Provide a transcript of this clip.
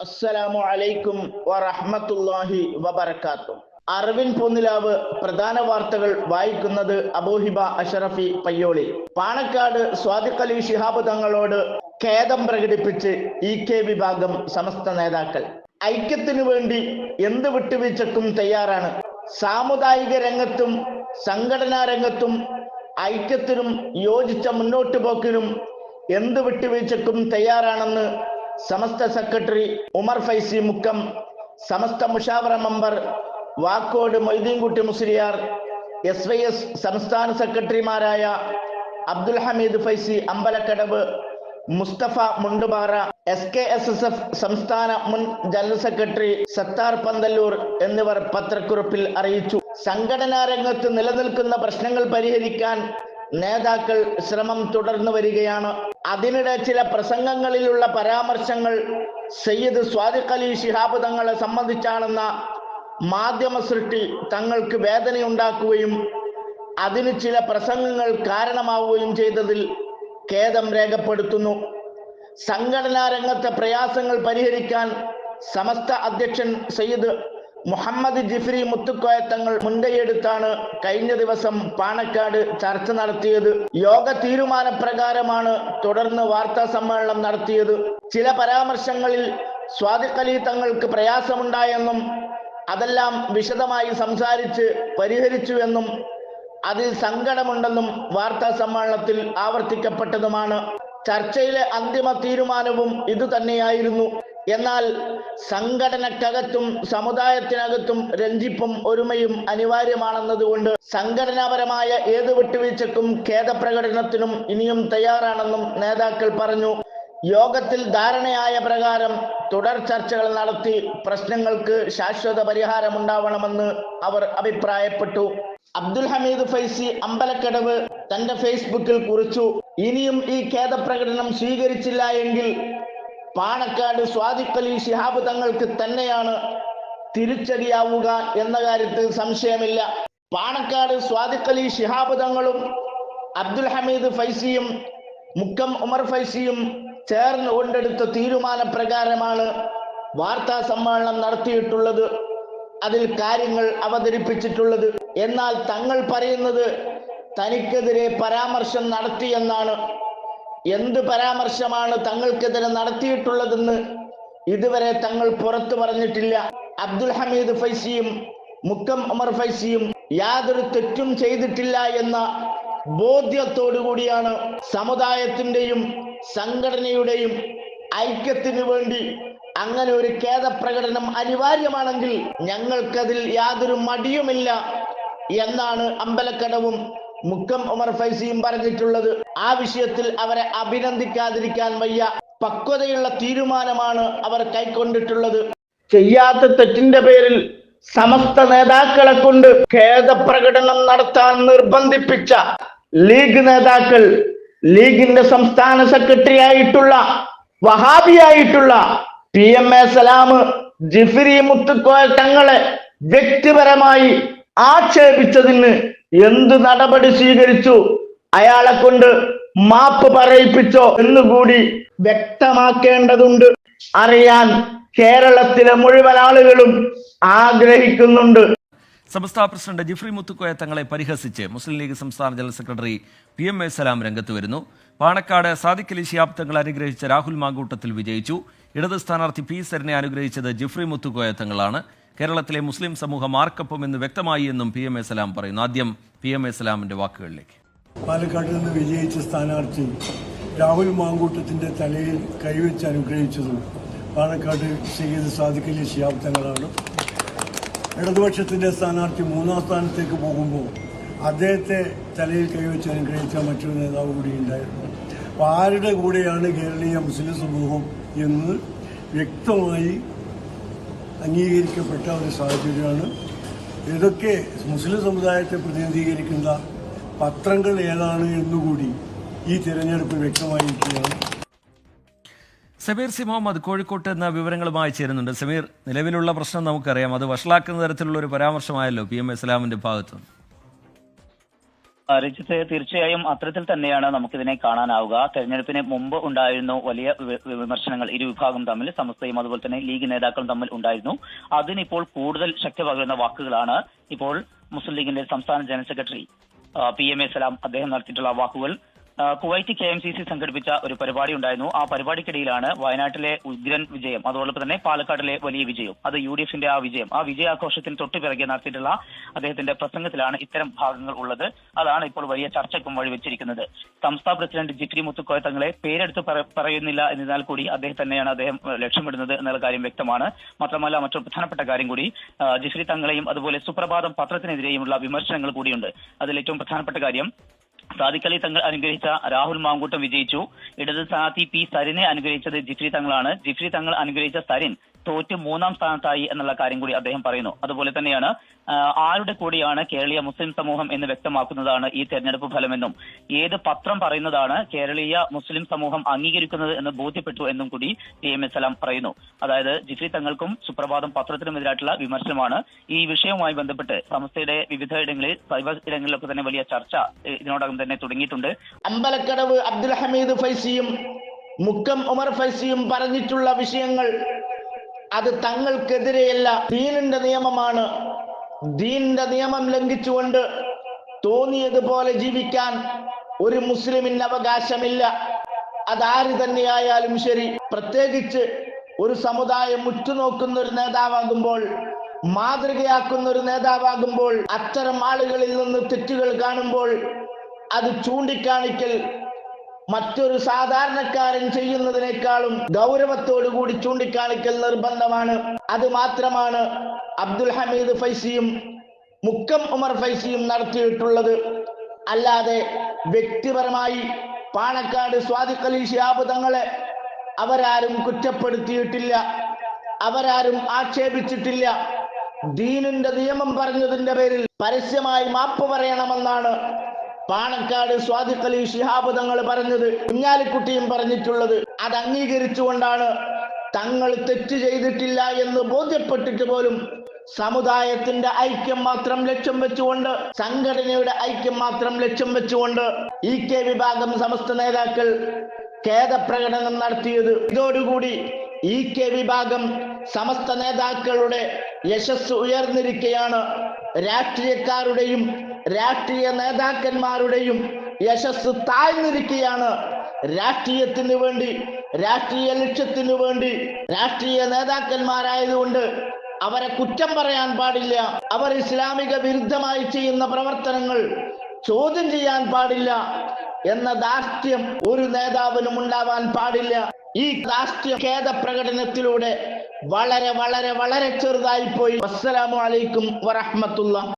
അസ്സലാമു അലൈക്കും വറഹ്മത്തുള്ളാഹി വബർക്കാത്തു അറിവിൻ പൊന്നിലാവ് പ്രധാന വാർത്തകൾ വായിക്കുന്നത് അബൂഹിബ അഷറഫി പയ്യോളി പാണക്കാട് സ്വാദിഖ് അലി ശിഹാബ് തങ്ങളോട് ഖേദം പ്രകടിപ്പിച്ച് ഇ കെ വിഭാഗം സമസ്ത നേതാക്കൾ. ഐക്യത്തിനു വേണ്ടി എന്ത് വിട്ടുവീഴ്ചക്കും തയ്യാറാണ്. സാമുദായിക രംഗത്തും സംഘടനാ രംഗത്തും ഐക്യത്തിനും യോജിച്ച മുന്നോട്ടു പോക്കിനും എന്ത് വിട്ടുവീഴ്ചക്കും തയ്യാറാണെന്ന് Samastha secretary Umar Faizi Mukkam Samastha Mushavara member Vakkode Moideenkutty Musliyar S Y S സംസ്ഥാന സെക്രട്ടറിമാരായ Abdul Hameed Faizi Ambalakkadavu Musthafa Mundupara S K S S F സംസ്ഥാന മുൻ ജനറൽ സെക്രട്ടറി സത്താർ പന്തല്ലൂർ എന്നിവർ പത്രക്കുറിപ്പിൽ അറിയിച്ചു. സംഘടനാ രംഗത്ത് നിലനിൽക്കുന്ന പ്രശ്നങ്ങൾ പരിഹരിക്കാൻ നേതാക്കൾ ശ്രമം തുടർന്നു വരികയാണ്. അതിനിടെ ചില പ്രസംഗങ്ങളിലുള്ള പരാമർശങ്ങൾ സയ്യിദ് സ്വാദിഖ് അലി ശിഹാബ് തങ്ങളെ സംബന്ധിച്ചാണെന്ന മാധ്യമ സൃഷ്ടി തങ്ങൾക്ക് വേദനയുണ്ടാക്കുകയും അതിന് ചില പ്രസംഗങ്ങൾ കാരണമാവുകയും ചെയ്തതിൽ ഖേദം രേഖപ്പെടുത്തുന്നു. സംഘടനാ രംഗത്തെ പ്രയാസങ്ങൾ പരിഹരിക്കാൻ സമസ്ത അധ്യക്ഷൻ സയ്യിദ് മുഹമ്മദ് ജിഫ്രി മുത്തുക്കോയ തങ്ങൾ മുൻകൈയെടുത്താണ് കഴിഞ്ഞ ദിവസം പാണക്കാട് ചർച്ച നടത്തിയത്. യോഗ തീരുമാനപ്രകാരമാണ് തുടർന്ന് വാർത്താ സമ്മേളനം നടത്തിയത്. ചില പരാമർശങ്ങളിൽ സ്വാദിഖ് അലി തങ്ങൾക്ക് പ്രയാസമുണ്ടായെന്നും അതെല്ലാം വിശദമായി സംസാരിച്ച് പരിഹരിച്ചുവെന്നും അതിൽ സങ്കടമുണ്ടെന്നും വാർത്താ സമ്മേളനത്തിൽ ആവർത്തിക്കപ്പെട്ടതുമാണ്. ചർച്ചയിലെ അന്തിമ തീരുമാനവും ഇതുതന്നെയായിരുന്നു. എന്നാൽ സംഘടനക്കകത്തും സമുദായത്തിനകത്തും രഞ്ജിപ്പും ഒരുമയും അനിവാര്യമാണെന്നതുകൊണ്ട് സംഘടനാപരമായ ഏത് വിട്ടുവീഴ്ചക്കും ഖേദപ്രകടനത്തിനും ഇനിയും തയ്യാറാണെന്നും നേതാക്കൾ പറഞ്ഞു. യോഗത്തിൽ ധാരണയായ പ്രകാരം തുടർ ചർച്ചകൾ നടത്തി പ്രശ്നങ്ങൾക്ക് ശാശ്വത പരിഹാരമുണ്ടാവണമെന്ന് അവർ അഭിപ്രായപ്പെട്ടു. അബ്ദുൽ ഹമീദ് ഫൈസി അമ്പലക്കടവ് തന്റെ ഫേസ്ബുക്കിൽ കുറിച്ചു. ഇനിയും ഈ ഖേദപ്രകടനം സ്വീകരിച്ചില്ല എങ്കിൽ പാണക്കാട് സ്വാദിഖലി ശിഹാബ് തങ്ങൾക്ക് തന്നെയാണ് തിരിച്ചടിയാവുക എന്ന കാര്യത്തിൽ സംശയമില്ല. പാണക്കാട് സ്വാദിഖലി ശിഹാബ് തങ്ങളും അബ്ദുൽ ഹമീദ് ഫൈസിയും മുക്കം ഉമർ ഫൈസിയും ചേർന്ന് കൊണ്ടെടുത്ത തീരുമാനപ്രകാരമാണ് വാർത്താ സമ്മേളനം നടത്തിയിട്ടുള്ളത്. അതിൽ കാര്യങ്ങൾ അവതരിപ്പിച്ചിട്ടുള്ളത്. എന്നാൽ തങ്ങൾ പറയുന്നത് തനിക്കെതിരെ പരാമർശം നടത്തിയെന്നാണ് എന്ത് പരാമർശമാണ് തങ്ങൾക്കെതിരെ നടത്തിയിട്ടുള്ളതെന്ന് ഇതുവരെ തങ്ങൾ പുറത്തു പറഞ്ഞിട്ടില്ല. അബ്ദുൽ ഹമീദ് ഫൈസിയും മുക്കം ഉമർ ഫൈസിയും യാതൊരു തെറ്റും ചെയ്തിട്ടില്ല എന്ന ബോധ്യത്തോടു കൂടിയാണ് സമുദായത്തിന്റെയും സംഘടനയുടെയും ഐക്യത്തിനു വേണ്ടി അങ്ങനെ ഒരു ഖേദപ്രകടനം അനിവാര്യമാണെങ്കിൽ ഞങ്ങൾക്കതിൽ യാതൊരു മടിയുമില്ല എന്നാണ് അമ്പലക്കടവും മുക്കം ഉമർ ഫൈസിയും പറഞ്ഞിട്ടുള്ളത് ആ വിഷയത്തിൽ അവരെ അഭിനന്ദിക്കാതിരിക്കാൻ വയ്യ. പക്വതയുള്ള തീരുമാനമാണ് അവർ കൈക്കൊണ്ടിട്ടുള്ളത്. ചെയ്യാത്ത തെറ്റിന്റെ പേരിൽ സമസ്ത നേതാക്കളെ കൊണ്ട് ഖേദപ്രകടനം നടത്താൻ നിർബന്ധിപ്പിച്ച ലീഗ് നേതാക്കൾ ലീഗിന്റെ സംസ്ഥാന സെക്രട്ടറി ആയിട്ടുള്ള വഹാബിയായിട്ടുള്ള P M A Salam Jifri Muthukoya തങ്ങളെ വ്യക്തിപരമായി ആക്ഷേപിച്ചതിന് എന്ത് നടപടി സ്വീകരിച്ചു? അയാളെ കൊണ്ട് മാപ്പ് പറയിപ്പിച്ചോ എന്നുകൂടി വ്യക്തമാക്കേണ്ടതുണ്ട്. അറിയാൻ കേരളത്തിലെ മുഴുവൻ ആളുകളും ആഗ്രഹിക്കുന്നുണ്ട്. സംസ്ഥാന പ്രസിഡന്റ് ജിഫ്രി മുത്തുക്കോയ തങ്ങളെ പരിഹസിച്ച് മുസ്ലിം ലീഗ് സംസ്ഥാന general secretary P M A Salam രംഗത്ത് വരുന്നു. പാണക്കാട് സാദിഖ് അലി ശിഹാബ് തങ്ങൾ അനുഗ്രഹിച്ച രാഹുൽ മാങ്കൂട്ടത്തിൽ വിജയിച്ചു. ഇടത് സ്ഥാനാർത്ഥി പി സരനെ അനുഗ്രഹിച്ചത് ജിഫ്രി മുത്തുക്കോയ തങ്ങളാണ്. കേരളത്തിലെ മുസ്ലിം സമൂഹം ആർക്കൊപ്പം എന്ന് വ്യക്തമായി എന്നും പി എം എ സലാം പറയുന്നു. ആദ്യം പി എം എ സലാമിന്റെ വാക്കുകളിലേക്ക്. പാലക്കാട് നിന്ന് വിജയിച്ച സ്ഥാനാർത്ഥി രാഹുൽ മാങ്കൂട്ടത്തിന്റെ തലയിൽ കൈവച്ച് അനുഗ്രഹിച്ചതും പാലക്കാട് സയ്യിദ് സാധിക്കലി ശിയാബ്ദങ്ങളാണ് ഇടതുപക്ഷത്തിന്റെ സ്ഥാനാർത്ഥി മൂന്നാം സ്ഥാനത്തേക്ക് പോകുമ്പോൾ അദ്ദേഹത്തെ തലയിൽ കൈവച്ച് അനുഗ്രഹിച്ച മറ്റൊരു നേതാവ് കൂടി ഉണ്ടായിരുന്നു. അപ്പോൾ ആരുടെ കൂടെയാണ് കേരളീയ മുസ്ലിം സമൂഹം എന്ന് വ്യക്തമായി അംഗീകരിക്കപ്പെട്ട ഒരു സാഹചര്യമാണ്. ഇതൊക്കെ മുസ്ലിം സമുദായത്തെ പ്രതിനിധീകരിക്കുന്ന പത്രങ്ങൾ ഏതാണ് എന്നുകൂടി ഈ തിരഞ്ഞെടുപ്പ് വ്യക്തമായിരിക്കുകയാണ്. സമീർ സി മുഹമ്മദ് കോഴിക്കോട്ട് എന്ന വിവരങ്ങളുമായി ചേരുന്നുണ്ട്. സമീർ നിലവിലുള്ള പ്രശ്നം നമുക്കറിയാം. അത് വഷളാക്കുന്ന തരത്തിലുള്ള ഒരു പരാമർശമായല്ലോ പി എം ഇസ്ലാമിന്റെ സലാമിന്റെ രഞ്ജിത്ത് തീർച്ചയായും അത്തരത്തിൽ തന്നെയാണ് നമുക്കിതിനെ കാണാനാവുക. തെരഞ്ഞെടുപ്പിന് മുമ്പ് ഉണ്ടായിരുന്നു വലിയ വിമർശനങ്ങൾ ഇരു വിഭാഗം തമ്മിൽ സമസ്തയും അതുപോലെ തന്നെ ലീഗ് നേതാക്കളും തമ്മിൽ ഉണ്ടായിരുന്നു. അതിനിപ്പോൾ കൂടുതൽ ശക്തി പകരുന്ന വാക്കുകളാണ് ഇപ്പോൾ മുസ്ലിം ലീഗിന്റെ സംസ്ഥാന general secretary P M A Salam അദ്ദേഹം നടത്തിയിട്ടുള്ള വാക്കുകൾ. Kuwait K M C C സംഘടിപ്പിച്ച ഒരു പരിപാടി ഉണ്ടായിരുന്നു. ആ പരിപാടിക്കിടയിലാണ് വയനാട്ടിലെ ഉഗ്രൻ വിജയം അതോടൊപ്പം തന്നെ പാലക്കാടിലെ വലിയ വിജയം അത് യു ഡി എഫിന്റെ ആ വിജയം. ആ വിജയാഘോഷത്തിന് തൊട്ടു പിറകെ നടത്തിയിട്ടുള്ള അദ്ദേഹത്തിന്റെ പ്രസംഗത്തിലാണ് ഇത്തരം ഭാഗങ്ങൾ ഉള്ളത്. അതാണ് ഇപ്പോൾ വലിയ ചർച്ചയ്ക്കും വഴിവെച്ചിരിക്കുന്നത്. സംസ്ഥാന പ്രസിഡന്റ് ജിക്രി മുത്തുക്കോയ തങ്ങളെ പേരെടുത്ത് പറയുന്നില്ല എന്നതിനാൽ കൂടി അദ്ദേഹം തന്നെയാണ് അദ്ദേഹം ലക്ഷ്യമിടുന്നത് എന്നുള്ള കാര്യം വ്യക്തമാണ്. മാത്രമല്ല മറ്റൊരു പ്രധാനപ്പെട്ട കാര്യം കൂടി ജിഫ്രി തങ്ങളെയും അതുപോലെ സുപ്രഭാതം പത്രത്തിനെതിരെയുമുള്ള വിമർശനങ്ങൾ കൂടിയുണ്ട്. അതിൽ ഏറ്റവും പ്രധാനപ്പെട്ട കാര്യം സാദിഖ് അലി തങ്ങൾ അനുഗ്രഹിച്ച രാഹുൽ മാങ്കൂട്ടം വിജയിച്ചു. ഇടത് സ്ഥാനാർത്ഥി പി സരിനെ അനുഗ്രഹിച്ചത് ജിഫ്രി തങ്ങളാണ്. ജിഫ്രി തങ്ങൾ അനുഗ്രഹിച്ച സരിൻ തോറ്റ് മൂന്നാം സ്ഥാനത്തായി എന്നുള്ള കാര്യം കൂടി അദ്ദേഹം പറയുന്നു. അതുപോലെ തന്നെയാണ് ആരുടെ കൂടിയാണ് കേരളീയ മുസ്ലിം സമൂഹം എന്ന് വ്യക്തമാക്കുന്നതാണ് ഈ തെരഞ്ഞെടുപ്പ് ഫലമെന്നും ഏത് പത്രം പറയുന്നതാണ് കേരളീയ മുസ്ലിം സമൂഹം അംഗീകരിക്കുന്നത് എന്ന് ബോധ്യപ്പെട്ടു എന്നും കൂടി പി എം എസ് സലാം പറയുന്നു. അതായത് ജിഫ്രി തങ്ങൾക്കും സുപ്രഭാതം പത്രത്തിനുമെതിരായിട്ടുള്ള വിമർശനമാണ് ഈ വിഷയവുമായി ബന്ധപ്പെട്ട് സംസ്ഥയുടെ വിവിധ ഇടങ്ങളിൽ സൈബർ ഇടങ്ങളിലൊക്കെ തന്നെ വലിയ ചർച്ച ഇതിനോടകം തന്നെ തുടങ്ങിയിട്ടുണ്ട്. അമ്പലക്കടവ് അബ്ദുൽ ഹമീദ് ഫൈസിയും മുക്കം ഉമർ ഫൈസിയും പറഞ്ഞിട്ടുള്ള വിഷയങ്ങൾ അത് തങ്ങൾക്കെതിരെയല്ല. ദീനിന്റെ നിയമമാണ്. ദീനിന്റെ നിയമം ലംഘിച്ചുകൊണ്ട് തോന്നിയതുപോലെ ജീവിക്കാൻ ഒരു മുസ്ലിമിന് അവകാശമില്ല. അതാര് തന്നെയായാലും ശരി പ്രത്യേകിച്ച് ഒരു സമുദായം ഉറ്റുനോക്കുന്ന ഒരു നേതാവാകുമ്പോൾ മാതൃകയാക്കുന്ന ഒരു നേതാവാകുമ്പോൾ അത്തരം ആളുകളിൽ നിന്ന് തെറ്റുകൾ കാണുമ്പോൾ അത് ചൂണ്ടിക്കാണിക്കൽ മറ്റൊരു സാധാരണക്കാരൻ ചെയ്യുന്നതിനേക്കാളും ഗൗരവത്തോടു കൂടി ചൂണ്ടിക്കാണിക്കൽ നിർബന്ധമാണ്. അത് മാത്രമാണ് അബ്ദുൽ ഹമീദ് ഫൈസിയും മുക്കം ഉമർ ഫൈസിയും നടത്തിയിട്ടുള്ളത്. അല്ലാതെ വ്യക്തിപരമായി പാണക്കാട് സ്വാദിഖലി ശിഹാബ് തങ്ങളെ അവരാരും കുറ്റപ്പെടുത്തിയിട്ടില്ല. അവരാരും ആക്ഷേപിച്ചിട്ടില്ല. ദീനിന്റെ നിയമം പറഞ്ഞതിന്റെ പേരിൽ പരസ്യമായി മാപ്പ് പറയണമെന്നാണ് പാണക്കാട് സ്വാദിഖലി ശിഹാബ് തങ്ങൾ പറഞ്ഞത് കുഞ്ഞാലിക്കുട്ടിയും പറഞ്ഞിട്ടുള്ളത്. അത് അംഗീകരിച്ചുകൊണ്ടാണ് തങ്ങൾ തെറ്റ് ചെയ്തിട്ടില്ല എന്ന് ബോധ്യപ്പെട്ടിട്ട് പോലും സമുദായത്തിന്റെ ഐക്യം മാത്രം ലക്ഷ്യം വെച്ചുകൊണ്ട് സംഘടനയുടെ ഐക്യം മാത്രം ലക്ഷ്യം വെച്ചുകൊണ്ട് ഇ കെ വിഭാഗം സമസ്ത നേതാക്കൾ ഖേദപ്രകടനം നടത്തിയത്. ഇതോടുകൂടി ഇ കെ വിഭാഗം സമസ്ത നേതാക്കളുടെ യശസ് ഉയർന്നിരിക്കുകയാണ് രാഷ്ട്രീയക്കാരുടെയും രാഷ്ട്രീയ നേതാക്കന്മാരുടെയും യശസ് താഴ്ന്നിരിക്കുകയാണ്. രാഷ്ട്രീയത്തിന് വേണ്ടി രാഷ്ട്രീയ ലക്ഷ്യത്തിനു വേണ്ടി രാഷ്ട്രീയ നേതാക്കന്മാരായതുകൊണ്ട് അവരെ കുറ്റം പറയാൻ പാടില്ല. അവർ ഇസ്ലാമിക വിരുദ്ധമായി ചെയ്യുന്ന പ്രവർത്തനങ്ങൾ ചോദ്യം ചെയ്യാൻ പാടില്ല എന്ന ദാർഷ്ട്യം ഒരു നേതാവിനും ഉണ്ടാവാൻ പാടില്ല. ഈ രാഷ്ട്രീയ ഖേദ പ്രകടനത്തിലൂടെ വളരെ വളരെ വളരെ ചെറുതായി പോയി അസ്സലാമു അലൈക്കും വറഹ്മത്തുള്ള